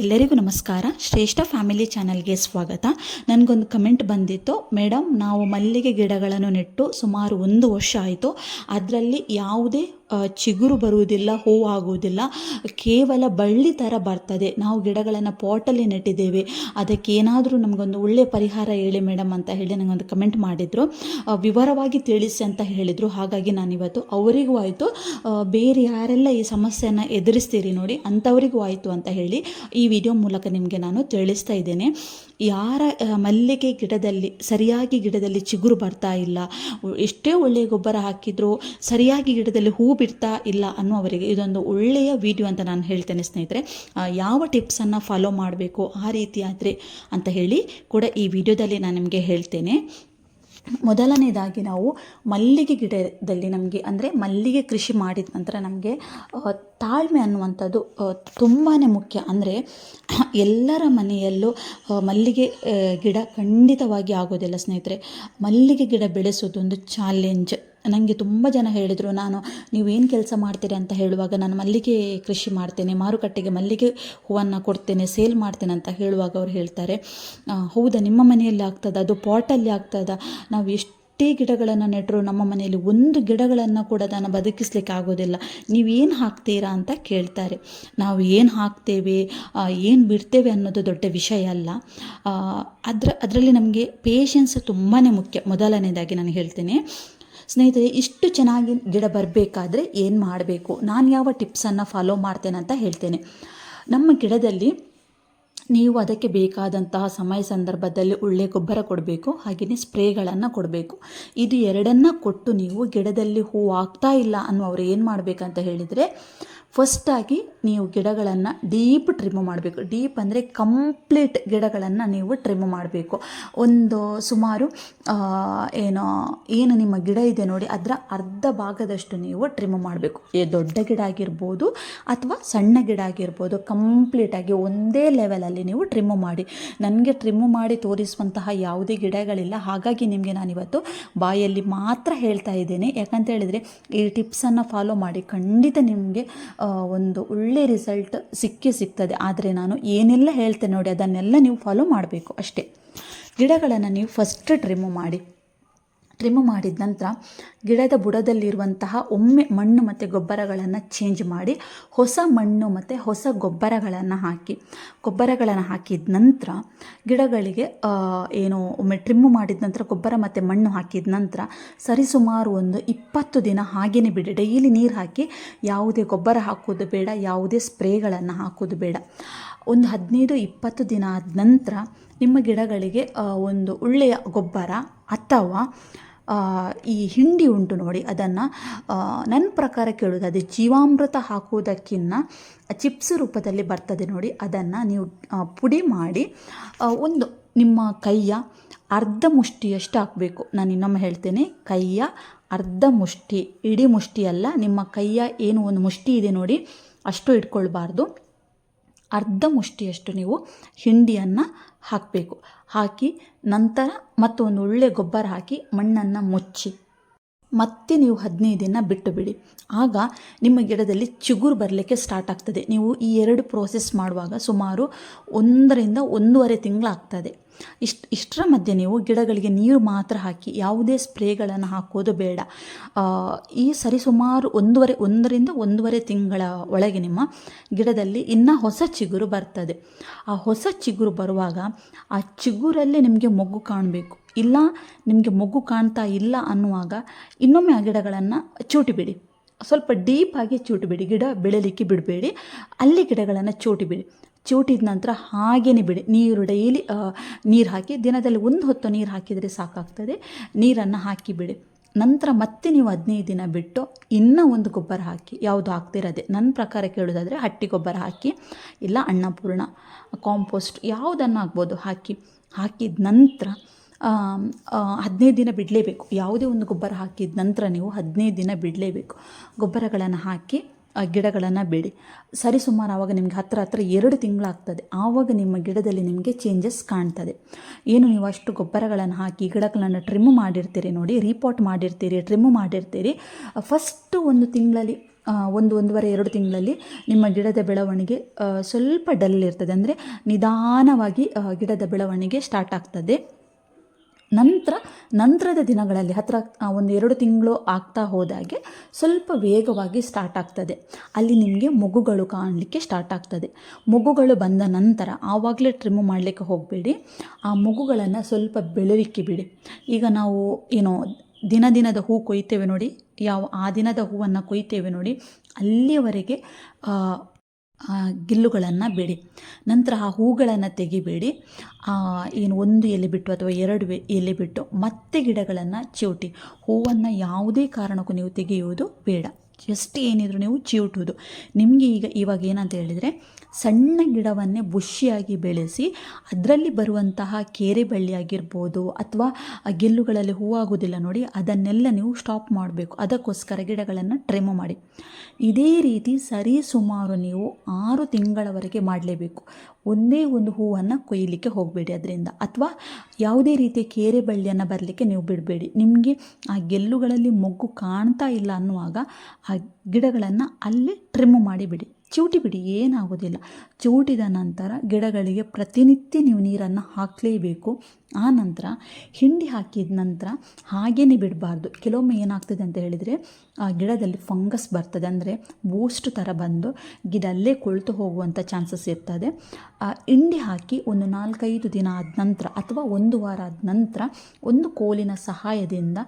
ಎಲ್ಲರಿಗೂ ನಮಸ್ಕಾರ. ಶ್ರೇಷ್ಠ ಫ್ಯಾಮಿಲಿ ಚಾನಲ್ಗೆ ಸ್ವಾಗತ. ನನಗೊಂದು ಕಮೆಂಟ್ ಬಂದಿತ್ತು. ಮೇಡಮ್ ನಾವು ಮಲ್ಲಿಗೆ ಗಿಡಗಳನ್ನು ನೆಟ್ಟು ಸುಮಾರು ಒಂದು ವರ್ಷ ಆಯಿತು. ಅದರಲ್ಲಿ ಯಾವುದೇ ಚಿಗುರು ಬರುವುದಿಲ್ಲ ಹೂ ಆಗುವುದಿಲ್ಲ ಕೇವಲ ಬಳ್ಳಿ ಥರ ಬರ್ತದೆ. ನಾವು ಗಿಡಗಳನ್ನು ಪಾಟಲ್ಲಿ ನೆಟ್ಟಿದ್ದೇವೆ. ಅದಕ್ಕೆ ಏನಾದರೂ ನಮಗೊಂದು ಒಳ್ಳೆಯ ಪರಿಹಾರ ಹೇಳಿ ಮೇಡಮ್ ಅಂತ ಹೇಳಿ ನನಗೊಂದು ಕಮೆಂಟ್ ಮಾಡಿದರು. ವಿವರವಾಗಿ ತಿಳಿಸಿ ಅಂತ ಹೇಳಿದರು. ಹಾಗಾಗಿ ನಾನಿವತ್ತು ಅವರಿಗೂ ಆಯಿತು. ಬೇರೆ ಯಾರೆಲ್ಲ ಈ ಸಮಸ್ಯೆಯನ್ನು ಎದುರಿಸ್ತೀರಿ ನೋಡಿ ಅಂಥವರಿಗೂ ಆಯಿತು ಅಂತ ಹೇಳಿ ಈ ವಿಡಿಯೋ ಮೂಲಕ ನಿಮಗೆ ನಾನು ತಿಳಿಸ್ತಾ ಇದ್ದೇನೆ. ಯಾರ ಮಲ್ಲಿಗೆ ಗಿಡದಲ್ಲಿ, ಸರಿಯಾಗಿ ಗಿಡದಲ್ಲಿ ಚಿಗುರು ಬರ್ತಾ ಇಲ್ಲ. ಎಷ್ಟೇ ಒಳ್ಳೆಯ ಗೊಬ್ಬರ ಹಾಕಿದರೂ ಸರಿಯಾಗಿ ಗಿಡದಲ್ಲಿ ಹೂ ಬಿಡ್ತಾ ಇಲ್ಲ ಅನ್ನೋವರಿಗೆ ಇದೊಂದು ಒಳ್ಳೆಯ ವಿಡಿಯೋ ಅಂತ ನಾನು ಹೇಳ್ತೇನೆ ಸ್ನೇಹಿತರೆ. ಯಾವ ಟಿಪ್ಸನ್ನು ಫಾಲೋ ಮಾಡಬೇಕು ಆ ರೀತಿ ಆದರೆ ಅಂತ ಹೇಳಿ ಕೂಡ ಈ ವಿಡಿಯೋದಲ್ಲಿ ನಾನು ನಿಮಗೆ ಹೇಳ್ತೇನೆ. ಮೊದಲನೇದಾಗಿ ನಾವು ಮಲ್ಲಿಗೆ ಗಿಡದಲ್ಲಿ ನಮಗೆ ಅಂದರೆ ಮಲ್ಲಿಗೆ ಕೃಷಿ ಮಾಡಿದ ನಂತರ ನಮಗೆ ತಾಳ್ಮೆ ಅನ್ನುವಂಥದ್ದು ತುಂಬಾ ಮುಖ್ಯ. ಅಂದರೆ ಎಲ್ಲರ ಮನೆಯಲ್ಲೂ ಮಲ್ಲಿಗೆ ಗಿಡ ಖಂಡಿತವಾಗಿ ಆಗೋದಿಲ್ಲ ಸ್ನೇಹಿತರೆ. ಮಲ್ಲಿಗೆ ಗಿಡ ಬೆಳೆಸೋದು ಒಂದು ಚಾಲೆಂಜ್ ನನಗೆ ತುಂಬ ಜನ ಹೇಳಿದರು, ನಾನು, ನೀವೇನು ಕೆಲಸ ಮಾಡ್ತೀರಿ ಅಂತ ಹೇಳುವಾಗ ನಾನು ಮಲ್ಲಿಗೆ ಕೃಷಿ ಮಾಡ್ತೇನೆ, ಮಾರುಕಟ್ಟೆಗೆ ಮಲ್ಲಿಗೆ ಹೂವನ್ನು ಕೊಡ್ತೇನೆ, ಸೇಲ್ ಮಾಡ್ತೇನೆ ಅಂತ ಹೇಳುವಾಗ ಅವ್ರು ಹೇಳ್ತಾರೆ ಹೌದಾ, ನಿಮ್ಮ ಮನೆಯಲ್ಲಿ ಆಗ್ತದ? ಅದು ಪಾಟಲ್ಲಿ ಆಗ್ತದ? ನಾವು ಎಷ್ಟೇ ಗಿಡಗಳನ್ನು ನೆಟ್ಟರು ನಮ್ಮ ಮನೆಯಲ್ಲಿ ಒಂದು ಗಿಡಗಳನ್ನು ಕೂಡ ನಾನು ಬದುಕಿಸ್ಲಿಕ್ಕೆ ಆಗೋದಿಲ್ಲ. ನೀವೇನು ಹಾಕ್ತೀರಾ ಅಂತ ಕೇಳ್ತಾರೆ. ನಾವು ಏನು ಹಾಕ್ತೇವೆ? ಏನು ಬಿಡ್ತೇವೆ ಅನ್ನೋದು ದೊಡ್ಡ ವಿಷಯ ಅಲ್ಲ. ಅದರ, ಅದರಲ್ಲಿ ನಮಗೆ ಪೇಷನ್ಸ್ ತುಂಬಾ ಮುಖ್ಯ. ಮೊದಲನೇದಾಗಿ ನಾನು ಹೇಳ್ತೇನೆ ಸ್ನೇಹಿತರೆ, ಇಷ್ಟು ಚೆನ್ನಾಗಿ ಗಿಡ ಬರಬೇಕಾದ್ರೆ ಏನು ಮಾಡಬೇಕು? ನಾನು ಯಾವ ಟಿಪ್ಸನ್ನು ಫಾಲೋ ಮಾಡ್ತೇನೆ ಅಂತ ಹೇಳ್ತೇನೆ. ನಮ್ಮ ಗಿಡದಲ್ಲಿ ನೀವು ಅದಕ್ಕೆ ಬೇಕಾದಂತಹ ಸಮಯ ಸಂದರ್ಭದಲ್ಲಿ ಒಳ್ಳೆಯ ಗೊಬ್ಬರ ಕೊಡಬೇಕು ಹಾಗೆಯೇ ಸ್ಪ್ರೇಗಳನ್ನು ಕೊಡಬೇಕು. ಇದು ಎರಡನ್ನ ಕೊಟ್ಟು ನೀವು ಗಿಡದಲ್ಲಿ ಹೂ ಆಗ್ತಾ ಇಲ್ಲ ಅನ್ನುವರು ಏನು ಮಾಡಬೇಕಂತ ಹೇಳಿದರೆ ಫಸ್ಟಾಗಿ ನೀವು ಗಿಡಗಳನ್ನು ಡೀಪ್ ಟ್ರಿಮ್ ಮಾಡಬೇಕು. ಡೀಪ್ ಅಂದರೆ ಕಂಪ್ಲೀಟ್ ಗಿಡಗಳನ್ನು ನೀವು ಟ್ರಿಮ್ ಮಾಡಬೇಕು. ಒಂದು ಸುಮಾರು ಏನು ಏನು ನಿಮ್ಮ ಗಿಡ ಇದೆ ನೋಡಿ, ಅದರ ಅರ್ಧ ಭಾಗದಷ್ಟು ನೀವು ಟ್ರಿಮ್ ಮಾಡಬೇಕು. ದೊಡ್ಡ ಗಿಡ ಆಗಿರ್ಬೋದು ಅಥವಾ ಸಣ್ಣ ಗಿಡ ಆಗಿರ್ಬೋದು ಕಂಪ್ಲೀಟಾಗಿ ಒಂದೇ ಲೆವೆಲಲ್ಲಿ ನೀವು ಟ್ರಿಮ್ ಮಾಡಿ. ನನಗೆ ಟ್ರಿಮ್ ಮಾಡಿ ತೋರಿಸುವಂತಹ ಯಾವುದೇ ಗಿಡಗಳಿಲ್ಲ. ಹಾಗಾಗಿ ನಿಮಗೆ ನಾನಿವತ್ತು ಬಾಯಲ್ಲಿ ಮಾತ್ರ ಹೇಳ್ತಾ ಇದ್ದೇನೆ. ಯಾಕಂತ ಹೇಳಿದರೆ ಈ ಟಿಪ್ಸನ್ನು ಫಾಲೋ ಮಾಡಿ. ಖಂಡಿತ ನಿಮಗೆ ಒಂದು ಒಳ್ಳೆ ರಿಸಲ್ಟ್ ಸಿಕ್ಕೇ ಸಿಗ್ತದೆ. ಆದರೆ ನಾನು ಏನೆಲ್ಲ ಹೇಳ್ತೇನೆ ನೋಡಿ, ಅದನ್ನೆಲ್ಲ ನೀವು ಫಾಲೋ ಮಾಡಬೇಕು ಅಷ್ಟೇ. ಗಿಡಗಳನ್ನು ನೀವು ಫಸ್ಟ್ ಟ್ರಿಮ್ ಮಾಡಿ. ಟ್ರಿಮ್ ಮಾಡಿದ ನಂತರ ಗಿಡದ ಬುಡದಲ್ಲಿರುವಂತಹ ಒಮ್ಮೆ ಮಣ್ಣು ಮತ್ತು ಗೊಬ್ಬರಗಳನ್ನು ಚೇಂಜ್ ಮಾಡಿ ಹೊಸ ಮಣ್ಣು ಮತ್ತು ಹೊಸ ಗೊಬ್ಬರಗಳನ್ನು ಹಾಕಿ, ಗೊಬ್ಬರಗಳನ್ನು ಹಾಕಿದ ನಂತರ ಗಿಡಗಳಿಗೆ ಏನು ಒಮ್ಮೆ ಟ್ರಿಮ್ ಮಾಡಿದ ನಂತರ ಗೊಬ್ಬರ ಮತ್ತು ಮಣ್ಣು ಹಾಕಿದ ನಂತರ ಸರಿಸುಮಾರು ಒಂದು ಇಪ್ಪತ್ತು ದಿನ ಹಾಗೇನೆ ಬಿಡಿ. ಡೈಲಿ ನೀರು ಹಾಕಿ ಯಾವುದೇ ಗೊಬ್ಬರ ಹಾಕೋದು ಬೇಡ, ಯಾವುದೇ ಸ್ಪ್ರೇಗಳನ್ನು ಹಾಕೋದು ಬೇಡ. ಒಂದು ಹದಿನೈದು ಇಪ್ಪತ್ತು ದಿನ ಆದ ನಂತರ ನಿಮ್ಮ ಗಿಡಗಳಿಗೆ ಒಂದು ಒಳ್ಳೆಯ ಗೊಬ್ಬರ ಅಥವಾ ಈ ಹಿಂಡಿ ಉಂಟು ನೋಡಿ, ಅದನ್ನು ನನ್ನ ಪ್ರಕಾರ ಕೇಳೋದು ಅದು ಜೀವಾಮೃತ ಹಾಕುವುದಕ್ಕಿಂತ ಚಿಪ್ಸ್ ರೂಪದಲ್ಲಿ ಬರ್ತದೆ ನೋಡಿ, ಅದನ್ನು ನೀವು ಪುಡಿ ಮಾಡಿ ಒಂದು ನಿಮ್ಮ ಕೈಯ ಅರ್ಧ ಮುಷ್ಟಿಯಷ್ಟು ಹಾಕಬೇಕು. ನಾನು ಇನ್ನೊಮ್ಮೆ ಹೇಳ್ತೇನೆ, ಕೈಯ ಅರ್ಧ ಮುಷ್ಟಿ, ಇಡೀ ಮುಷ್ಟಿಯಲ್ಲ, ನಿಮ್ಮ ಕೈಯ ಏನು ಒಂದು ಮುಷ್ಟಿ ಇದೆ ನೋಡಿ, ಅಷ್ಟು ಇಟ್ಕೊಳ್ಬಾರ್ದು. ಅರ್ಧ ಮುಷ್ಟಿಯಷ್ಟು ನೀವು ಹಿಂಡಿಯನ್ನು ಹಾಕಬೇಕು. ಹಾಕಿ ನಂತರ ಮತ್ತೊಂದು ಒಳ್ಳೆಯ ಗೊಬ್ಬರ ಹಾಕಿ ಮಣ್ಣನ್ನು ಮುಚ್ಚಿ. ಮತ್ತೆ ನೀವು ಹದಿನೈದು ದಿನ ಬಿಟ್ಟು ಬಿಡಿ ಆಗ ನಿಮ್ಮ ಗಿಡದಲ್ಲಿ ಚಿಗುರು ಬರಲಿಕ್ಕೆ ಸ್ಟಾರ್ಟ್ ಆಗ್ತದೆ. ನೀವು ಈ ಎರಡು ಪ್ರೋಸೆಸ್ ಮಾಡುವಾಗ ಸುಮಾರು ಒಂದರಿಂದ ಒಂದೂವರೆ ತಿಂಗಳಾಗ್ತದೆ. ಇಷ್ಟು, ಇಷ್ಟರ ಮಧ್ಯೆ ನೀವು ಗಿಡಗಳಿಗೆ ನೀರು ಮಾತ್ರ ಹಾಕಿ ಯಾವುದೇ ಸ್ಪ್ರೇಗಳನ್ನು ಹಾಕೋದು ಬೇಡ. ಈ ಸರಿಸುಮಾರು ಒಂದೂವರೆ, ಒಂದರಿಂದ ಒಂದೂವರೆ ತಿಂಗಳ ಒಳಗೆ ನಿಮ್ಮ ಗಿಡದಲ್ಲಿ ಇನ್ನೂ ಹೊಸ ಚಿಗುರು ಬರ್ತದೆ. ಆ ಹೊಸ ಚಿಗುರು ಬರುವಾಗ ಆ ಚಿಗುರಲ್ಲಿ ನಿಮಗೆ ಮೊಗ್ಗು ಕಾಣಬೇಕು. ಇಲ್ಲ, ನಿಮಗೆ ಮೊಗ್ಗು ಕಾಣ್ತಾ ಇಲ್ಲ ಅನ್ನುವಾಗ ಇನ್ನೊಮ್ಮೆ ಆ ಗಿಡಗಳನ್ನು ಚೂಟಿಬಿಡಿ ಸ್ವಲ್ಪ ಡೀಪಾಗಿ ಚೂಟಿಬಿಡಿ ಗಿಡ ಬೆಳಲಿಕ್ಕೆ ಬಿಡಬೇಡಿ. ಅಲ್ಲಿ ಗಿಡಗಳನ್ನು ಚೂಟಿಬಿಡಿ ಚೂಟಿದ ನಂತರ ಹಾಗೇನೆ ಬಿಡಿ. ನೀರು ಡೈಲಿ ನೀರು ಹಾಕಿ, ದಿನದಲ್ಲಿ ಒಂದು ಹೊತ್ತು ನೀರು ಹಾಕಿದರೆ ಸಾಕಾಗ್ತದೆ. ನೀರನ್ನು ಹಾಕಿ ಬಿಡಿ. ನಂತರ ಮತ್ತೆ ನೀವು ಹದಿನೈದು ದಿನ ಬಿಟ್ಟು ಇನ್ನೂ ಒಂದು ಗೊಬ್ಬರ ಹಾಕಿ. ಯಾವುದು ಹಾಕ್ತಿರೋದೆ ನನ್ನ ಪ್ರಕಾರ ಕೇಳೋದಾದರೆ ಹಟ್ಟಿ ಗೊಬ್ಬರ ಹಾಕಿ, ಇಲ್ಲ ಅನ್ನಪೂರ್ಣ ಕಾಂಪೋಸ್ಟ್ ಯಾವುದನ್ನು ಹಾಕ್ಬೋದು ಹಾಕಿ. ಹಾಕಿದ ನಂತರ ಹದಿನೈದು ದಿನ ಬಿಡಲೇಬೇಕು. ಯಾವುದೇ ಒಂದು ಗೊಬ್ಬರ ಹಾಕಿದ ನಂತರ ನೀವು ಹದಿನೈದು ದಿನ ಬಿಡಲೇಬೇಕು. ಗೊಬ್ಬರಗಳನ್ನು ಹಾಕಿ ಗಿಡಗಳನ್ನು ಬಿಡಿ. ಸರಿಸುಮಾರು ಆವಾಗ ನಿಮಗೆ ಹತ್ತಿರ ಹತ್ತಿರ ಎರಡು ತಿಂಗಳಾಗ್ತದೆ. ಆವಾಗ ನಿಮ್ಮ ಗಿಡದಲ್ಲಿ ನಿಮಗೆ ಚೇಂಜಸ್ ಕಾಣ್ತದೆ. ಏನು ನೀವು ಅಷ್ಟು ಗೊಬ್ಬರಗಳನ್ನು ಹಾಕಿ ಗಿಡಗಳನ್ನು ಟ್ರಿಮ್ ಮಾಡಿರ್ತೀರಿ ನೋಡಿ ರೀಪಾಟ್ ಮಾಡಿರ್ತೀರಿ ಟ್ರಿಮ್ ಮಾಡಿರ್ತೀರಿ. ಫಸ್ಟು ಒಂದು ತಿಂಗಳಲ್ಲಿ ಒಂದು ಒಂದೂವರೆ, ಎರಡು ತಿಂಗಳಲ್ಲಿ ನಿಮ್ಮ ಗಿಡದ ಬೆಳವಣಿಗೆ ಸ್ವಲ್ಪ ಡಲ್ ಇರ್ತದೆ. ಅಂದರೆ ನಿಧಾನವಾಗಿ ಗಿಡದ ಬೆಳವಣಿಗೆ ಸ್ಟಾರ್ಟ್ ಆಗ್ತದೆ. ನಂತರ, ನಂತರದ ದಿನಗಳಲ್ಲಿ, ಹತ್ರ ಒಂದು ಎರಡು ತಿಂಗಳು ಆಗ್ತಾ ಹೋದಾಗೆ ಸ್ವಲ್ಪ ವೇಗವಾಗಿ ಸ್ಟಾರ್ಟ್ ಆಗ್ತದೆ. ಅಲ್ಲಿ ನಿಮಗೆ ಮಗುಗಳು ಕಾಣಲಿಕ್ಕೆ ಸ್ಟಾರ್ಟ್ ಆಗ್ತದೆ. ಮಗುಗಳು ಬಂದ ನಂತರ ಆವಾಗಲೇ ಟ್ರಿಮ್ ಮಾಡಲಿಕ್ಕೆ ಹೋಗಬೇಡಿ. ಆ ಮಗುಗಳನ್ನು ಸ್ವಲ್ಪ ಬೆಳಲಿಕ್ಕೆ ಬಿಡಿ. ಈಗ ನಾವು, ಏನೋ, ದಿನ ದಿನದ ಹೂ ಕೊಯ್ತೇವೆ ನೋಡಿ, ಯಾವ, ಆ ದಿನದ ಹೂವನ್ನು ಕೊಯ್ತೇವೆ ನೋಡಿ, ಅಲ್ಲಿಯವರೆಗೆ ಗಿಲ್ಲುಗಳನ್ನು ಬಿಡಿ. ನಂತರ ಆ ಹೂಗಳನ್ನು ತೆಗಿಬೇಡಿ. ಆ, ಏನು ಒಂದು ಎಲೆ ಬಿಟ್ಟು ಅಥವಾ ಎರಡು ಎಲೆ ಬಿಟ್ಟು ಮತ್ತೆ ಗಿಡಗಳನ್ನು ಚಿವುಟಿ. ಹೂವನ್ನು ಯಾವುದೇ ಕಾರಣಕ್ಕೂ ನೀವು ತೆಗೆಯುವುದು ಬೇಡ. ಜಸ್ಟ್ ಏನಿದ್ರು ನೀವು ಚಿವುಟುವುದು. ನಿಮಗೆ ಈಗ ಇವಾಗ ಏನಂತ ಹೇಳಿದರೆ ಸಣ್ಣ ಗಿಡವನ್ನೇ ಬುಷಿಯಾಗಿ ಬೆಳೆಸಿ ಅದರಲ್ಲಿ ಬರುವಂತಹ ಕೇರೆ ಬಳ್ಳಿ ಆಗಿರ್ಬೋದು ಅಥವಾ ಗೆಲ್ಲುಗಳಲ್ಲಿ ಹೂವಾಗೋದಿಲ್ಲ ನೋಡಿ, ಅದನ್ನೆಲ್ಲ ನೀವು ಸ್ಟಾಪ್ ಮಾಡಬೇಕು. ಅದಕ್ಕೋಸ್ಕರ ಗಿಡಗಳನ್ನು ಟ್ರಿಮ್ ಮಾಡಿ. ಇದೇ ರೀತಿ ಸರಿ ಸುಮಾರು ನೀವು ಆರು ತಿಂಗಳವರೆಗೆ ಮಾಡಲೇಬೇಕು. ಒಂದೇ ಒಂದು ಹೂವನ್ನು ಕೊಯ್ಯಲಿಕ್ಕೆ ಹೋಗಬೇಡಿ ಅದರಿಂದ. ಅಥವಾ ಯಾವುದೇ ರೀತಿಯ ಕೇರೆ ಬಳ್ಳಿಯನ್ನು ಬರಲಿಕ್ಕೆ ನೀವು ಬಿಡಬೇಡಿ. ನಿಮಗೆ ಆ ಗೆಲ್ಲುಗಳಲ್ಲಿ ಮೊಗ್ಗು ಕಾಣ್ತಾ ಇಲ್ಲ ಅನ್ನುವಾಗ ಆ ಗಿಡಗಳನ್ನು ಅಲ್ಲಿ ಟ್ರಿಮ್ ಮಾಡಿಬಿಡಿ ಚಿವುಟಿ ಬಿಡಿ ಏನಾಗೋದಿಲ್ಲ ಚೂಟಿದ ನಂತರ ಗಿಡಗಳಿಗೆ ಪ್ರತಿನಿತ್ಯ ನೀವು ನೀರನ್ನು ಹಾಕಲೇಬೇಕು. ಆ ನಂತರ ಹಿಂಡಿ ಹಾಕಿದ ನಂತರ ಹಾಗೇ ಬಿಡಬಾರ್ದು. ಕೆಲವೊಮ್ಮೆ ಏನಾಗ್ತದೆ ಅಂತ ಹೇಳಿದರೆ, ಆ ಗಿಡದಲ್ಲಿ ಫಂಗಸ್ ಬರ್ತದೆ. ಅಂದರೆ ಬೂಸ್ಟ್ ಥರ ಬಂದು ಗಿಡ ಅಲ್ಲೇ ಕೊಳ್ತು ಹೋಗುವಂಥ ಚಾನ್ಸಸ್ ಇರ್ತದೆ. ಆ ಹಿಂಡಿ ಹಾಕಿ ಒಂದು ನಾಲ್ಕೈದು ದಿನ ಆದ ನಂತರ ಅಥವಾ ಒಂದು ವಾರ ಆದ ನಂತರ ಒಂದು ಕೋಲಿನ ಸಹಾಯದಿಂದ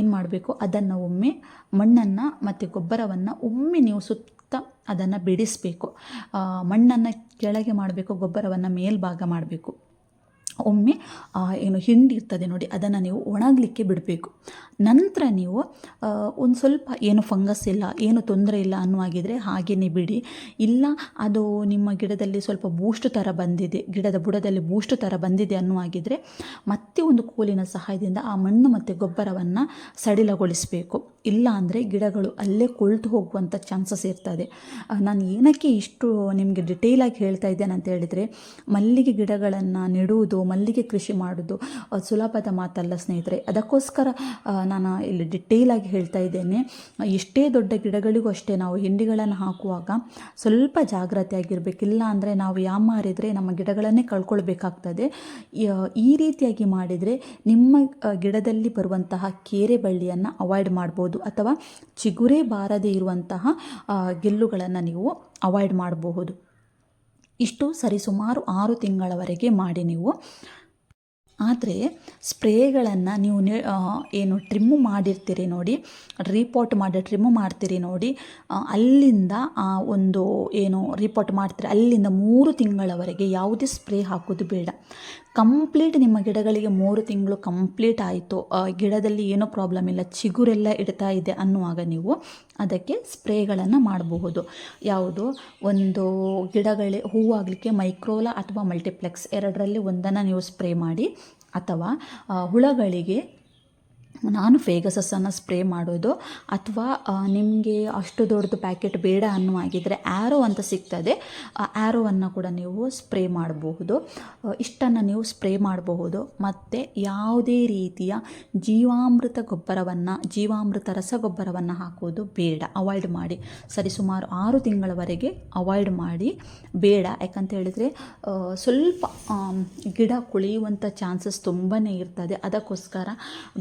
ಏನು ಮಾಡಬೇಕು? ಅದನ್ನು ಒಮ್ಮೆ ಮಣ್ಣನ್ನು ಮತ್ತು ಗೊಬ್ಬರವನ್ನು ಒಮ್ಮೆ ನೀವು ಸುತ್ತ ಅದನ್ನು ಬಿಡಿಸಬೇಕು. ಮಣ್ಣನ್ನು ಕೆಳಗೆ ಮಾಡಬೇಕು ಗೊಬ್ಬರವನ್ನು ಮೇಲ್ಭಾಗ ಮಾಡಬೇಕು. ಒಮ್ಮೆ ಏನು ಹಿಂಡಿ ಇರ್ತದೆ ನೋಡಿ, ಅದನ್ನು ನೀವು ಒಣಗಲಿಕ್ಕೆ ಬಿಡಬೇಕು. ನಂತರ ನೀವು ಒಂದು ಸ್ವಲ್ಪ ಏನು ಫಂಗಸ್ ಇಲ್ಲ, ಏನು ತೊಂದರೆ ಇಲ್ಲ ಅನ್ನುವಾಗಿದ್ದರೆ ಹಾಗೆಯೇ ಬಿಡಿ. ಇಲ್ಲ, ಅದು ನಿಮ್ಮ ಗಿಡದಲ್ಲಿ ಸ್ವಲ್ಪ ಬೂಸ್ಟ್ ಥರ ಬಂದಿದೆ, ಗಿಡದ ಬುಡದಲ್ಲಿ ಬೂಸ್ಟ್ ಥರ ಬಂದಿದೆ ಅನ್ನುವಾಗಿದ್ದರೆ ಮತ್ತೆ ಒಂದು ಕೋಲಿನ ಸಹಾಯದಿಂದ ಆ ಮಣ್ಣು ಮತ್ತು ಗೊಬ್ಬರವನ್ನು ಸಡಿಲಗೊಳಿಸಬೇಕು. ಇಲ್ಲ ಅಂದರೆ ಗಿಡಗಳು ಅಲ್ಲೇ ಕೊಳ್ತು ಹೋಗುವಂಥ ಚಾನ್ಸಸ್ ಇರ್ತದೆ. ನಾನು ಏನಕ್ಕೆ ಇಷ್ಟು ನಿಮಗೆ ಡಿಟೇಲಾಗಿ ಹೇಳ್ತಾ ಇದ್ದೇನೆ ಅಂತ ಹೇಳಿದರೆ ಮಲ್ಲಿಗೆ ಗಿಡಗಳನ್ನು ನೆಡುವುದು ಮಲ್ಲಿಗೆ ಕೃಷಿ ಮಾಡೋದು ಸುಲಭದ ಮಾತಲ್ಲ ಸ್ನೇಹಿತರೆ. ಅದಕ್ಕೋಸ್ಕರ ನಾನು ಇಲ್ಲಿ ಡಿಟೇಲಾಗಿ ಹೇಳ್ತಾ ಇದ್ದೇನೆ. ಎಷ್ಟೇ ದೊಡ್ಡ ಗಿಡಗಳಿಗೂ ಅಷ್ಟೇ ನಾವು ಹಿಂಡಿಗಳನ್ನು ಹಾಕುವಾಗ ಸ್ವಲ್ಪ ಜಾಗ್ರತೆಯಾಗಿರಬೇಕಿಲ್ಲ ಅಂದರೆ ನಾವು ಯಾಮಾರಿದರೆ ನಮ್ಮ ಗಿಡಗಳನ್ನೇ ಕಳ್ಕೊಳ್ಬೇಕಾಗ್ತದೆ. ಈ ರೀತಿಯಾಗಿ ಮಾಡಿದರೆ ನಿಮ್ಮ ಗಿಡದಲ್ಲಿ ಬರುವಂತಹ ಕೇರೆ ಬಳ್ಳಿಯನ್ನು ಅವಾಯ್ಡ್ ಮಾಡ್ಬೋದು. ಅಥವಾ ಚಿಗುರೇ ಬಾರದೇ ಇರುವಂತಹ ಗೆಲ್ಲುಗಳನ್ನು ನೀವು ಅವಾಯ್ಡ್ ಮಾಡಬಹುದು. ಇಷ್ಟು ಸರಿಸುಮಾರು ಆರು ತಿಂಗಳವರೆಗೆ ಮಾಡಿ ನೀವು. ಆದರೆ ಸ್ಪ್ರೇಗಳನ್ನು ನೀವು ಏನು ಟ್ರಿಮ್ಮು ಮಾಡಿರ್ತೀರಿ ನೋಡಿ ರಿಪೋರ್ಟ್ ಮಾಡಿ ಟ್ರಿಮ್ಮು ಮಾಡ್ತೀರಿ ನೋಡಿ ಅಲ್ಲಿಂದ ಆ ಒಂದು ಏನು ರಿಪೋರ್ಟ್ ಮಾಡ್ತೀರಿ, ಅಲ್ಲಿಂದ ಮೂರು ತಿಂಗಳವರೆಗೆ ಯಾವುದೇ ಸ್ಪ್ರೇ ಹಾಕೋದು ಬೇಡ. ಕಂಪ್ಲೀಟ್ ನಿಮ್ಮ ಗಿಡಗಳಿಗೆ ಮೂರು ತಿಂಗಳು ಕಂಪ್ಲೀಟ್ ಆಯಿತು. ಗಿಡದಲ್ಲಿ ಏನೂ ಪ್ರಾಬ್ಲಮ್ ಇಲ್ಲ. ಚಿಗುರೆಲ್ಲ ಇಡ್ತಾ ಇದೆ ಅನ್ನುವಾಗ ನೀವು ಅದಕ್ಕೆ ಸ್ಪ್ರೇಗಳನ್ನು ಮಾಡಬಹುದು. ಯಾವುದು? ಒಂದು ಗಿಡಗಳೇ ಹೂವಾಗಲಿಕ್ಕೆ ಮೈಕ್ರೋಲಾ ಅಥವಾ ಮಲ್ಟಿಪ್ಲೆಕ್ಸ್ ಎರಡರಲ್ಲಿ ಒಂದನ್ನು ನೀವು ಸ್ಪ್ರೇ ಮಾಡಿ, ಅಥವಾ ಹುಳಗಳಿಗೆ ನಾನು ಫೇಗಸಸ್ಸನ್ನು ಸ್ಪ್ರೇ ಮಾಡೋದು ಅಥವಾ ನಿಮಗೆ ಅಷ್ಟು ದೊಡ್ಡದು ಪ್ಯಾಕೆಟ್ ಬೇಡ ಅನ್ನುವಾಗಿದ್ದರೆ ಆ್ಯರೋ ಅಂತ ಸಿಗ್ತದೆ. ಆ ಆ್ಯರೋವನ್ನು ಕೂಡ ನೀವು ಸ್ಪ್ರೇ ಮಾಡಬಹುದು. ಇಷ್ಟನ್ನು ನೀವು ಸ್ಪ್ರೇ ಮಾಡಬಹುದು. ಮತ್ತು ಯಾವುದೇ ರೀತಿಯ ಜೀವಾಮೃತ ಗೊಬ್ಬರವನ್ನು, ಜೀವಾಮೃತ ರಸಗೊಬ್ಬರವನ್ನು ಹಾಕೋದು ಬೇಡ. ಅವಾಯ್ಡ್ ಮಾಡಿ. ಸರಿಸುಮಾರು ಆರು ತಿಂಗಳವರೆಗೆ ಅವಾಯ್ಡ್ ಮಾಡಿ. ಬೇಡ. ಯಾಕಂತ ಹೇಳಿದರೆ ಸ್ವಲ್ಪ ಗಿಡ ಕುಳಿಯುವಂಥ ಚಾನ್ಸಸ್ ತುಂಬಾ ಇರ್ತದೆ. ಅದಕ್ಕೋಸ್ಕರ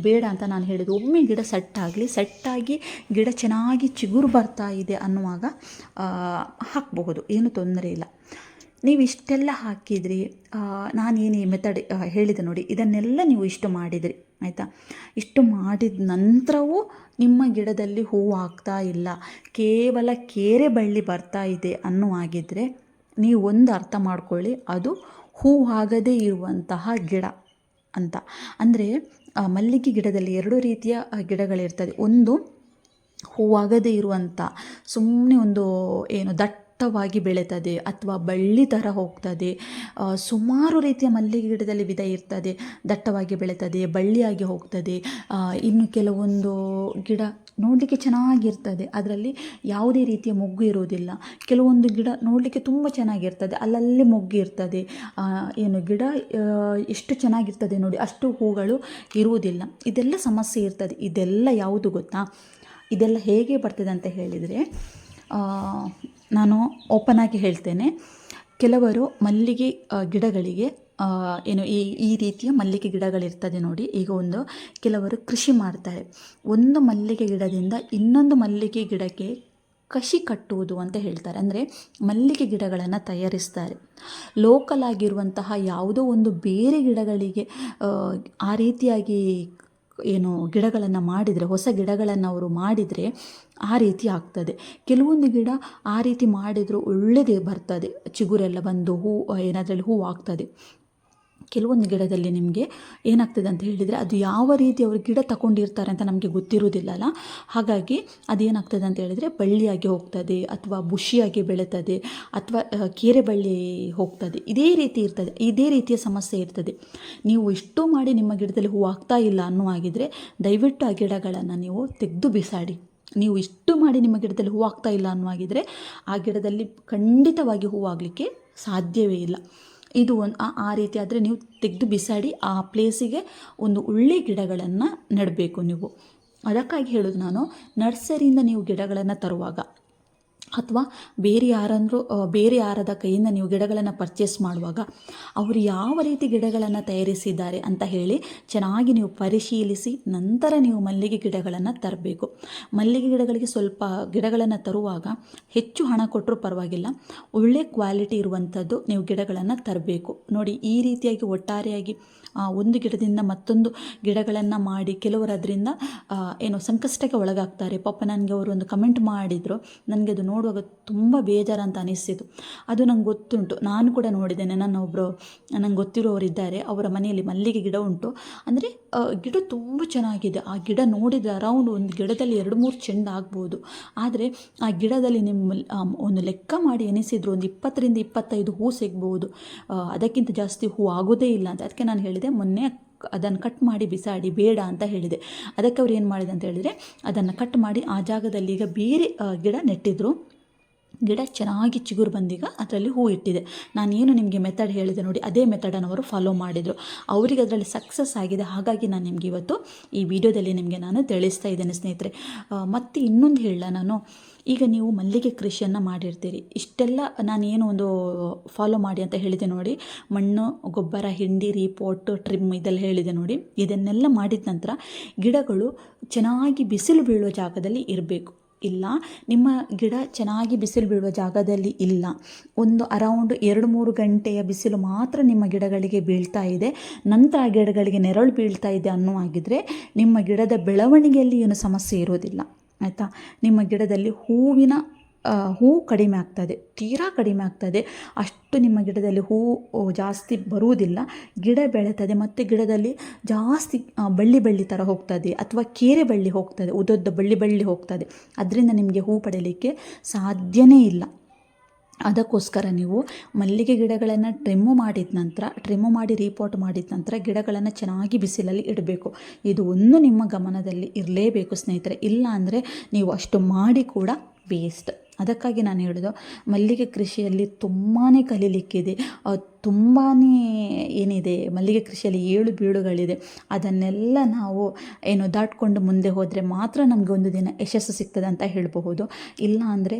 ಬೇಡ ಅಂತ ನಾನು ಹೇಳಿದ್ದು, ಒಮ್ಮೆ ಗಿಡ ಸೆಟ್ಟಾಗಲಿ, ಸೆಟ್ಟಾಗಿ ಗಿಡ ಚೆನ್ನಾಗಿ ಚಿಗುರು ಬರ್ತಾ ಇದೆ ಅನ್ನುವಾಗ ಹಾಕಬಹುದು, ಏನು ತೊಂದರೆ ಇಲ್ಲ. ನೀವು ಇಷ್ಟೆಲ್ಲ ಹಾಕಿದ್ರಿ ನಾನೇನು ಈ ಮೆಥಡ್ ಹೇಳಿದೆ ನೋಡಿ, ಇದನ್ನೆಲ್ಲ ನೀವು ಇಷ್ಟು ಮಾಡಿದಿರಿ, ಆಯಿತಾ? ಇಷ್ಟು ಮಾಡಿದ ನಂತರವೂ ನಿಮ್ಮ ಗಿಡದಲ್ಲಿ ಹೂವು ಆಗ್ತಾ ಇಲ್ಲ, ಕೇವಲ ಕೇರೆ ಬಳ್ಳಿ ಬರ್ತಾ ಇದೆ ಅನ್ನುವಾಗಿದ್ದರೆ ನೀವು ಒಂದು ಅರ್ಥ ಮಾಡ್ಕೊಳ್ಳಿ, ಅದು ಹೂವಾಗದೇ ಇರುವಂತಹ ಗಿಡ. ಅಂತ. ಅಂದರೆ ಮಲ್ಲಿಗೆ ಗಿಡದಲ್ಲಿ ಎರಡು ರೀತಿಯ ಗಿಡಗಳಿರ್ತದೆ. ಒಂದು ಹೂವಾಗದೇ ಇರುವಂಥ ಸುಮ್ಮನೆ ಒಂದು, ಏನು, ದಟ್ಟವಾಗಿ ಬೆಳೀತದೆ ಅಥವಾ ಬಳ್ಳಿ ಥರ ಹೋಗ್ತದೆ. ಸುಮಾರು ರೀತಿಯ ಮಲ್ಲಿಗೆ ಗಿಡದಲ್ಲಿ ವಿಧ ಇರ್ತದೆ. ದಟ್ಟವಾಗಿ ಬೆಳೀತದೆ, ಬಳ್ಳಿಯಾಗಿ ಹೋಗ್ತದೆ. ಇನ್ನು ಕೆಲವೊಂದು ಗಿಡ ನೋಡಲಿಕ್ಕೆ ಚೆನ್ನಾಗಿರ್ತದೆ. ಅದರಲ್ಲಿ ಯಾವುದೇ ರೀತಿಯ ಮೊಗ್ಗು ಇರುವುದಿಲ್ಲ ಕೆಲವೊಂದು ಗಿಡ ನೋಡಲಿಕ್ಕೆ ತುಂಬ ಚೆನ್ನಾಗಿರ್ತದೆ. ಅಲ್ಲಲ್ಲಿ ಮೊಗ್ಗು ಇರ್ತದೆ. ಏನು ಗಿಡ ಎಷ್ಟು ಚೆನ್ನಾಗಿರ್ತದೆ ನೋಡಿ, ಅಷ್ಟು ಹೂಗಳು ಇರುವುದಿಲ್ಲ. ಇದೆಲ್ಲ ಸಮಸ್ಯೆ ಇರ್ತದೆ. ಇದೆಲ್ಲ ಯಾವುದು ಗೊತ್ತಾ? ಇದೆಲ್ಲ ಹೇಗೆ ಬರ್ತದೆ ಅಂತ ಹೇಳಿದರೆ ನಾನು ಓಪನ್ ಆಗಿ ಹೇಳ್ತೇನೆ. ಕೆಲವರು ಮಲ್ಲಿಗೆ ಗಿಡಗಳಿಗೆ ಏನು ಈ ಈ ರೀತಿಯ ಮಲ್ಲಿಗೆ ಗಿಡಗಳಿರ್ತದೆ ನೋಡಿ. ಈಗ ಒಂದು ಕೆಲವರು ಕೃಷಿ ಮಾಡ್ತಾರೆ. ಒಂದು ಮಲ್ಲಿಗೆ ಗಿಡದಿಂದ ಇನ್ನೊಂದು ಮಲ್ಲಿಗೆ ಗಿಡಕ್ಕೆ ಕಸಿ ಕಟ್ಟುವುದು ಅಂತ ಹೇಳ್ತಾರೆ. ಅಂದರೆ ಮಲ್ಲಿಗೆ ಗಿಡಗಳನ್ನು ತಯಾರಿಸ್ತಾರೆ. ಲೋಕಲ್ ಆಗಿರುವಂತಹ ಯಾವುದೋ ಒಂದು ಬೇರೆ ಗಿಡಗಳಿಗೆ ಆ, ರೀತಿಯಾಗಿ ಏನು ಗಿಡಗಳನ್ನು ಮಾಡಿದರೆ ಹೊಸ ಗಿಡಗಳನ್ನು ಅವರು ಮಾಡಿದರೆ ಆ ರೀತಿ ಆಗ್ತದೆ. ಕೆಲವೊಂದು ಗಿಡ ಆ ರೀತಿ ಮಾಡಿದರೂ ಒಳ್ಳೆಯದೇ ಬರ್ತದೆ. ಚಿಗುರೆಲ್ಲ ಬಂದು ಹೂ ಏನಾದರಲ್ಲಿ ಹೂವು ಆಗ್ತದೆ. ಕೆಲವೊಂದು ಗಿಡದಲ್ಲಿ ನಿಮಗೆ ಏನಾಗ್ತದೆ ಅಂತ ಹೇಳಿದರೆ ಅದು ಯಾವ ರೀತಿ ಅವರು ಗಿಡ ತಗೊಂಡಿರ್ತಾರೆ ಅಂತ ನಮಗೆ ಗೊತ್ತಿರುವುದಿಲ್ಲಲ್ಲ ಹಾಗಾಗಿ ಅದೇನಾಗ್ತದೆ ಅಂತ ಹೇಳಿದರೆ ಬಳ್ಳಿಯಾಗಿ ಹೋಗ್ತದೆ ಅಥವಾ ಬುಷಿಯಾಗಿ ಬೆಳೀತದೆ ಅಥವಾ ಕೇರೆ ಬಳ್ಳಿ ಹೋಗ್ತದೆ. ಇದೇ ರೀತಿ ಇರ್ತದೆ. ಇದೇ ರೀತಿಯ ಸಮಸ್ಯೆ ಇರ್ತದೆ. ನೀವು ಇಷ್ಟು ಮಾಡಿ ನಿಮ್ಮ ಗಿಡದಲ್ಲಿ ಹೂ ಆಗ್ತಾ ಇಲ್ಲ ಅನ್ನೋ ಹಾಗಿದ್ರೆ ದಯವಿಟ್ಟು ಆ ಗಿಡಗಳನ್ನು ನೀವು ತೆಗೆದು ಬಿಸಾಡಿ. ನೀವು ಇಷ್ಟು ಮಾಡಿ ನಿಮ್ಮ ಗಿಡದಲ್ಲಿ ಹೂವು ಆಗ್ತಾ ಇಲ್ಲ ಅನ್ನುವಾಗಿದ್ದರೆ ಆ ಗಿಡದಲ್ಲಿ ಖಂಡಿತವಾಗಿ ಹೂವಾಗಲಿಕ್ಕೆ ಸಾಧ್ಯವೇ ಇಲ್ಲ. ಇದು ಒಂದು ಆ- ರೀತಿ ಆದರೆ ನೀವು ತೆಗೆದು ಬಿಸಾಡಿ ಆ ಪ್ಲೇಸಿಗೆ ಒಂದು ಒಳ್ಳೆ ಗಿಡಗಳನ್ನು ನೆಡಬೇಕು ನೀವು. ಅದಕ್ಕಾಗಿ ಹೇಳೋದು ನಾನು, ನರ್ಸರಿಯಿಂದ ನೀವು ಗಿಡಗಳನ್ನು ತರುವಾಗ ಅಥವಾ ಬೇರೆ ಯಾರಂದರೂ ಬೇರೆ ಯಾರದ ಕೈಯಿಂದ ನೀವು ಗಿಡಗಳನ್ನು ಪರ್ಚೇಸ್ ಮಾಡುವಾಗ ಅವರು ಯಾವ ರೀತಿ ಗಿಡಗಳನ್ನು ತಯಾರಿಸಿದ್ದಾರೆ ಅಂತ ಹೇಳಿ ಚೆನ್ನಾಗಿ ನೀವು ಪರಿಶೀಲಿಸಿ ನಂತರ ನೀವು ಮಲ್ಲಿಗೆ ಗಿಡಗಳನ್ನು ತರಬೇಕು. ಮಲ್ಲಿಗೆ ಗಿಡಗಳಿಗೆ ಸ್ವಲ್ಪ ಗಿಡಗಳನ್ನು ತರುವಾಗ ಹೆಚ್ಚು ಹಣ ಕೊಟ್ಟರೂ ಪರವಾಗಿಲ್ಲ, ಒಳ್ಳೆ ಕ್ವಾಲಿಟಿ ಇರುವಂಥದ್ದು ನೀವು ಗಿಡಗಳನ್ನು ತರಬೇಕು. ನೋಡಿ ಈ ರೀತಿಯಾಗಿ ಒಟ್ಟಾರೆಯಾಗಿ ಒಂದು ಗಿಡದಿಂದ ಮತ್ತೊಂದು ಗಿಡಗಳನ್ನು ಮಾಡಿ ಕೆಲವರು ಅದರಿಂದ ಏನು ಸಂಕಷ್ಟಕ್ಕೆ ಒಳಗಾಗ್ತಾರೆ. ಪಾಪ ನನಗೆ ಅವರು ಒಂದು ಕಮೆಂಟ್ ಮಾಡಿದರು. ನನಗೆ ಅದು ನೋಡುವಾಗ ತುಂಬ ಬೇಜಾರಂತ ಅನಿಸ್ತಿತ್ತು. ಅದು ನಂಗೆ ಗೊತ್ತುಂಟು. ನಾನು ಕೂಡ ನೋಡಿದ್ದೇನೆ. ನನ್ನ ಒಬ್ಬರು ನಂಗೆ ಗೊತ್ತಿರೋರಿದ್ದಾರೆ. ಅವರ ಮನೆಯಲ್ಲಿ ಮಲ್ಲಿಗೆ ಗಿಡ ಉಂಟು. ಅಂದರೆ ಗಿಡ ತುಂಬ ಚೆನ್ನಾಗಿದೆ. ಆ ಗಿಡ ನೋಡಿದ ಅರೌಂಡ್ ಒಂದು ಗಿಡದಲ್ಲಿ ಎರಡು ಮೂರು ಚೆಂಡು ಆಗ್ಬೋದು. ಆದರೆ ಆ ಗಿಡದಲ್ಲಿ ನಿಮ್ಮ ಒಂದು ಲೆಕ್ಕ ಮಾಡಿ ಎನಿಸಿದ್ರು ಒಂದು ಇಪ್ಪತ್ತರಿಂದ ಇಪ್ಪತ್ತೈದು ಹೂ ಸಿಗ್ಬೋದು. ಅದಕ್ಕಿಂತ ಜಾಸ್ತಿ ಹೂ ಆಗೋದೇ ಇಲ್ಲ ಅಂತ. ಅದಕ್ಕೆ ನಾನು ಹೇಳಿದೆ, ಮೊನ್ನೆ ಅದನ್ನು ಕಟ್ ಮಾಡಿ ಬಿಸಾಡಿ, ಬೇಡ ಅಂತ ಹೇಳಿದೆ. ಅದಕ್ಕೆ ಅವ್ರು ಏನು ಮಾಡಿದೆ ಅಂತ ಹೇಳಿದರೆ, ಅದನ್ನು ಕಟ್ ಮಾಡಿ ಆ ಜಾಗದಲ್ಲಿ ಈಗ ಬೇರೆ ಗಿಡ ನೆಟ್ಟಿದ್ರು. ಗಿಡ ಚೆನ್ನಾಗಿ ಚಿಗುರು ಬಂದೀಗ ಅದರಲ್ಲಿ ಹೂ ಇಟ್ಟಿದೆ. ನಾನೇನು ನಿಮಗೆ ಮೆಥಡ್ ಹೇಳಿದೆ ನೋಡಿ, ಅದೇ ಮೆಥಡನ್ನು ಅವರು ಫಾಲೋ ಮಾಡಿದರು. ಅವರಿಗೆ ಅದರಲ್ಲಿ ಸಕ್ಸಸ್ ಆಗಿದೆ. ಹಾಗಾಗಿ ನಾನು ನಿಮಗೆ ಇವತ್ತು ಈ ವಿಡಿಯೋದಲ್ಲಿ ನಿಮಗೆ ನಾನು ತಿಳಿಸ್ತಾ ಇದ್ದೇನೆ ಸ್ನೇಹಿತರೆ. ಮತ್ತು ಇನ್ನೊಂದು ಹೇಳ ನಾನು? ಈಗ ನೀವು ಮಲ್ಲಿಗೆ ಕೃಷಿಯನ್ನು ಮಾಡಿರ್ತೀರಿ. ಇಷ್ಟೆಲ್ಲ ನಾನು ಏನು ಒಂದು ಫಾಲೋ ಮಾಡಿ ಅಂತ ಹೇಳಿದೆ ನೋಡಿ, ಮಣ್ಣು, ಗೊಬ್ಬರ, ಹಿಂಡಿ ರೀಪೋಟ್ ಟ್ರಿಮ್ ಇದೆಲ್ಲ ಹೇಳಿದೆ ನೋಡಿ. ಇದನ್ನೆಲ್ಲ ಮಾಡಿದ ನಂತರ ಗಿಡಗಳು ಚೆನ್ನಾಗಿ ಬಿಸಿಲು ಬೀಳೋ ಜಾಗದಲ್ಲಿ ಇರಬೇಕು. ಇಲ್ಲ. ನಿಮ್ಮ ಗಿಡ ಚೆನ್ನಾಗಿ ಬಿಸಿಲು ಬೀಳುವ ಜಾಗದಲ್ಲಿ ಇಲ್ಲ. ಒಂದು ಅರೌಂಡ್ ಎರಡು ಮೂರು ಗಂಟೆಯ ಬಿಸಿಲು ಮಾತ್ರ ನಿಮ್ಮ ಗಿಡಗಳಿಗೆ ಬೀಳ್ತಾ ಇದೆ. ನಂತರ ಗಿಡಗಳಿಗೆ ನೆರಳು ಬೀಳ್ತಾ ಇದೆ ಅನ್ನುವಾಗಿದ್ದರೆ ನಿಮ್ಮ ಗಿಡದ ಬೆಳವಣಿಗೆಯಲ್ಲಿ ಏನು ಸಮಸ್ಯೆ ಇರೋದಿಲ್ಲ ಆಯಿತಾ? ನಿಮ್ಮ ಗಿಡದಲ್ಲಿ ಹೂವಿನ ಹೂ ಕಡಿಮೆ ಆಗ್ತದೆ, ತೀರಾ ಕಡಿಮೆ ಆಗ್ತದೆ. ಅಷ್ಟು ನಿಮ್ಮ ಗಿಡದಲ್ಲಿ ಹೂ ಜಾಸ್ತಿ ಬರುವುದಿಲ್ಲ. ಗಿಡ ಬೆಳೀತದೆ ಮತ್ತು ಗಿಡದಲ್ಲಿ ಜಾಸ್ತಿ ಬಳ್ಳಿ ಬಳ್ಳಿ ಥರ ಹೋಗ್ತದೆ ಅಥವಾ ಕೇರೆ ಬಳ್ಳಿ ಹೋಗ್ತದೆ ಉದ್ದೊದ್ದ ಬಳ್ಳಿ ಬಳ್ಳಿ ಹೋಗ್ತದೆ. ಅದರಿಂದ ನಿಮಗೆ ಹೂ ಪಡೆಯಲಿಕ್ಕೆ ಸಾಧ್ಯನೇ ಇಲ್ಲ. ಅದಕ್ಕೋಸ್ಕರ ನೀವು ಮಲ್ಲಿಗೆ ಗಿಡಗಳನ್ನು ಟ್ರಿಮ್ಮು ಮಾಡಿದ ನಂತರ, ಟ್ರಿಮ್ಮು ಮಾಡಿ ರೀಪೋರ್ಟ್ ಮಾಡಿದ ನಂತರ ಗಿಡಗಳನ್ನು ಚೆನ್ನಾಗಿ ಬಿಸಿಲಲ್ಲಿ ಇಡಬೇಕು. ಇದು ಒಂದು ನಿಮ್ಮ ಗಮನದಲ್ಲಿ ಇರಲೇಬೇಕು ಸ್ನೇಹಿತರೆ. ಇಲ್ಲ ಅಂದರೆ ನೀವು ಅಷ್ಟು ಮಾಡಿ ಕೂಡ ವೇಸ್ಟ್. ಅದಕ್ಕಾಗಿ ನಾನು ಹೇಳೋದು ಮಲ್ಲಿಗೆ ಕೃಷಿಯಲ್ಲಿ ತುಂಬಾ ಕಲೀಲಿಕ್ಕಿದೆ. ತುಂಬಾ ಏನಿದೆ, ಮಲ್ಲಿಗೆ ಕೃಷಿಯಲ್ಲಿ ಏಳು ಬೀಳುಗಳಿದೆ. ಅದನ್ನೆಲ್ಲ ನಾವು ಏನು ದಾಟ್ಕೊಂಡು ಮುಂದೆ ಹೋದರೆ ಮಾತ್ರ ನಮಗೆ ಒಂದು ದಿನ ಯಶಸ್ಸು ಸಿಗ್ತದೆ ಅಂತ ಹೇಳಬಹುದು. ಇಲ್ಲ ಅಂದರೆ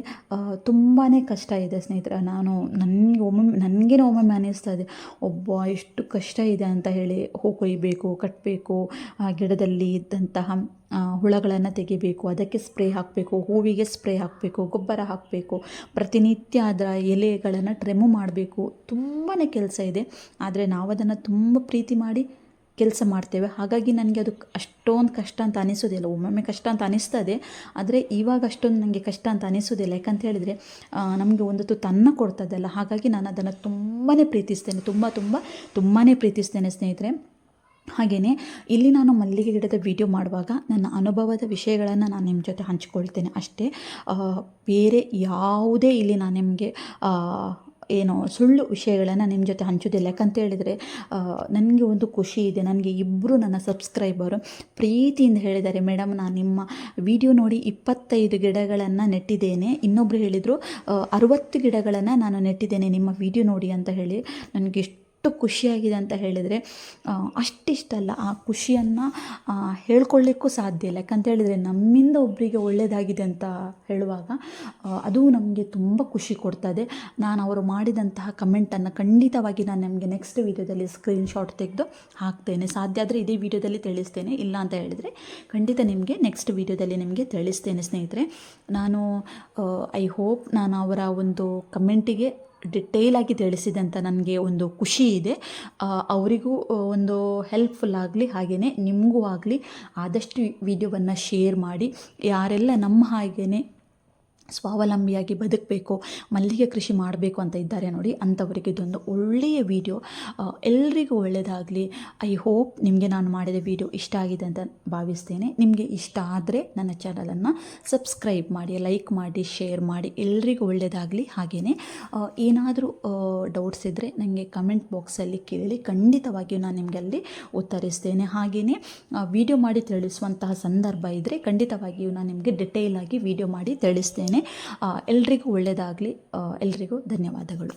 ತುಂಬಾ ಕಷ್ಟ ಇದೆ ಸ್ನೇಹಿತರೆ. ನಾನು ನನಗೆ ಒಮ್ಮೊಮ್ಮೆ, ನನಗೇನ ಒಮ್ಮೊಮ್ಮೆ ಇದೆ. ಒಬ್ಬ, ಎಷ್ಟು ಕಷ್ಟ ಇದೆ ಅಂತ ಹೇಳಿ ಹೂ ಕೊಯ್ಬೇಕು ಕಟ್ಟಬೇಕು ಗಿಡದಲ್ಲಿ ಇದ್ದಂತಹ ಹುಳಗಳನ್ನು ತೆಗಿಬೇಕು, ಅದಕ್ಕೆ ಸ್ಪ್ರೇ ಹಾಕಬೇಕು, ಹೂವಿಗೆ ಸ್ಪ್ರೇ ಹಾಕಬೇಕು, ಗೊಬ್ಬರ ಹಾಕಬೇಕು, ಪ್ರತಿನಿತ್ಯ ಅದರ ಎಲೆಗಳನ್ನು ಟ್ರೆಮು ಮಾಡಬೇಕು. ತುಂಬಾ ಕೆಲಸ ಇದೆ. ಆದರೆ ನಾವು ಅದನ್ನು ತುಂಬ ಪ್ರೀತಿ ಮಾಡಿ ಕೆಲಸ ಮಾಡ್ತೇವೆ. ಹಾಗಾಗಿ ನನಗೆ ಅದು ಅಷ್ಟೊಂದು ಕಷ್ಟ ಅಂತ ಅನಿಸೋದಿಲ್ಲ ಒಮ್ಮೊಮ್ಮೆ ಕಷ್ಟ ಅಂತ ಅನಿಸ್ತದೆ. ಆದರೆ ಇವಾಗ ಅಷ್ಟೊಂದು ನನಗೆ ಕಷ್ಟ ಅಂತ ಅನಿಸೋದಿಲ್ಲ ಯಾಕಂತ ಹೇಳಿದರೆ ನಮಗೆ ಒಂದೊತ್ತು ತನ್ನ ಕೊಡ್ತದಲ್ಲ. ಹಾಗಾಗಿ ನಾನು ಅದನ್ನು ತುಂಬಾ ಪ್ರೀತಿಸ್ತೇನೆ. ತುಂಬ ತುಂಬ ತುಂಬಾ ಪ್ರೀತಿಸ್ತೇನೆ ಸ್ನೇಹಿತರೆ. ಹಾಗೆಯೇ ಇಲ್ಲಿ ನಾನು ಮಲ್ಲಿಗೆ ಗಿಡದ ವಿಡಿಯೋ ಮಾಡುವಾಗ ನನ್ನ ಅನುಭವದ ವಿಷಯಗಳನ್ನು ನಾನು ನಿಮ್ಮ ಜೊತೆ ಹಂಚಿಕೊಳ್ತೇನೆ ಅಷ್ಟೇ. ಬೇರೆ ಯಾವುದೇ ಇಲ್ಲಿ ನಾನು ನಿಮಗೆ ಏನು ಸುಳ್ಳು ವಿಷಯಗಳನ್ನು ನಿಮ್ಮ ಜೊತೆ ಹಂಚೋದಿಲ್ಲ. ಯಾಕಂತ ಹೇಳಿದರೆ ನನಗೆ ಒಂದು ಖುಷಿ ಇದೆ. ನನಗೆ ಇಬ್ಬರು ನನ್ನ ಸಬ್ಸ್ಕ್ರೈಬರು ಪ್ರೀತಿಯಿಂದ ಹೇಳಿದ್ದಾರೆ ಮೇಡಮ್ ನಾನು ನಿಮ್ಮ ವಿಡಿಯೋ ನೋಡಿ ಇಪ್ಪತ್ತೈದು ಗಿಡಗಳನ್ನು ನೆಟ್ಟಿದ್ದೇನೆ. ಇನ್ನೊಬ್ಬರು ಹೇಳಿದರು ಅರುವತ್ತು ಗಿಡಗಳನ್ನು ನಾನು ನೆಟ್ಟಿದ್ದೇನೆ. ನಿಮ್ಮ ವಿಡಿಯೋ ನೋಡಿ ಅಂತ ಹೇಳಿ ನನಗೆ ಎಷ್ಟು ಖುಷಿಯಾಗಿದೆ ಅಂತ ಹೇಳಿದರೆ ಅಷ್ಟಿಷ್ಟಲ್ಲ ಆ ಖುಷಿಯನ್ನು ಹೇಳ್ಕೊಳ್ಳಿಕ್ಕೂ ಸಾಧ್ಯ ಇಲ್ಲ. ಯಾಕಂತ ಹೇಳಿದರೆ ನಮ್ಮಿಂದ ಒಬ್ಬರಿಗೆ ಒಳ್ಳೆಯದಾಗಿದೆ ಅಂತ ಹೇಳುವಾಗ ಅದು ನಮಗೆ ತುಂಬ ಖುಷಿ ಕೊಡ್ತದೆ ನಾನು ಅವರು ಮಾಡಿದಂತಹ ಕಮೆಂಟನ್ನು ಖಂಡಿತವಾಗಿ ನಾನು ನಿಮಗೆ ನೆಕ್ಸ್ಟ್ ವೀಡಿಯೋದಲ್ಲಿ ಸ್ಕ್ರೀನ್ಶಾಟ್ ತೆಗೆದು ಹಾಕ್ತೇನೆ. ಸಾಧ್ಯ ಆದರೆ ಇದೇ ವಿಡಿಯೋದಲ್ಲಿ ತಿಳಿಸ್ತೇನೆ. ಇಲ್ಲ ಅಂತ ಹೇಳಿದರೆ ಖಂಡಿತ ನಿಮಗೆ ನೆಕ್ಸ್ಟ್ ವೀಡಿಯೋದಲ್ಲಿ ನಿಮಗೆ ತಿಳಿಸ್ತೇನೆ ಸ್ನೇಹಿತರೆ. ನಾನು ಐ ಹೋಪ್ ನಾನು ಅವರ ಒಂದು ಕಮೆಂಟಿಗೆ ಡಿಟೇಲ್ ಆಗಿ ತಿಳಿಸಿದೆ ನನಗೆ ಒಂದು ಖುಷಿ ಇದೆ. ಅವರಿಗೂ ಒಂದು ಹೆಲ್ಪ್ಫುಲ್ ಆಗಲಿ ಹಾಗೆಯೇ ನಿಮಗೂ ಆಗಲಿ ಆದಷ್ಟು ವಿಡಿಯೋವನ್ನು ಶೇರ್ ಮಾಡಿ. ಯಾರೆಲ್ಲ ನಮ್ಮ ಹಾಗೆಯೇ ಸ್ವಾವಲಂಬಿಯಾಗಿ ಬದುಕಬೇಕು, ಮಲ್ಲಿಗೆ ಕೃಷಿ ಮಾಡಬೇಕು ಅಂತ ಇದ್ದಾರೆ ನೋಡಿ ಅಂಥವರಿಗೆ ಇದೊಂದು ಒಳ್ಳೆಯ ವಿಡಿಯೋ ಎಲ್ರಿಗೂ ಒಳ್ಳೆಯದಾಗಲಿ ಐ ಹೋಪ್ ನಿಮಗೆ ನಾನು ಮಾಡಿದ ವಿಡಿಯೋ ಇಷ್ಟ ಆಗಿದೆ ಅಂತ ಭಾವಿಸ್ತೇನೆ. ನಿಮಗೆ ಇಷ್ಟ ಆದರೆ ನನ್ನ ಚಾನಲನ್ನು ಸಬ್ಸ್ಕ್ರೈಬ್ ಮಾಡಿ ಲೈಕ್ ಮಾಡಿ ಶೇರ್ ಮಾಡಿ, ಎಲ್ರಿಗೂ ಒಳ್ಳೆಯದಾಗಲಿ ಹಾಗೆಯೇ ಏನಾದರೂ ಡೌಟ್ಸ್ ಇದ್ದರೆ ನನಗೆ ಕಮೆಂಟ್ ಬಾಕ್ಸಲ್ಲಿ ಕೇಳಿ, ಖಂಡಿತವಾಗಿಯೂ ನಾನು ನಿಮಗೆ ಅಲ್ಲಿ ಉತ್ತರಿಸ್ತೇನೆ. ಹಾಗೆಯೇ ವಿಡಿಯೋ ಮಾಡಿ ತಿಳಿಸುವಂತಹ ಸಂದರ್ಭ ಇದ್ದರೆ ಖಂಡಿತವಾಗಿಯೂ ನಾನು ನಿಮಗೆ ಡಿಟೇಲ್ ಆಗಿ ವಿಡಿಯೋ ಮಾಡಿ ತಿಳಿಸ್ತೇನೆ. ಎಲ್ರಿಗೂ ಒಳ್ಳೆಯದಾಗಲಿ ಎಲ್ರಿಗೂ ಧನ್ಯವಾದಗಳು.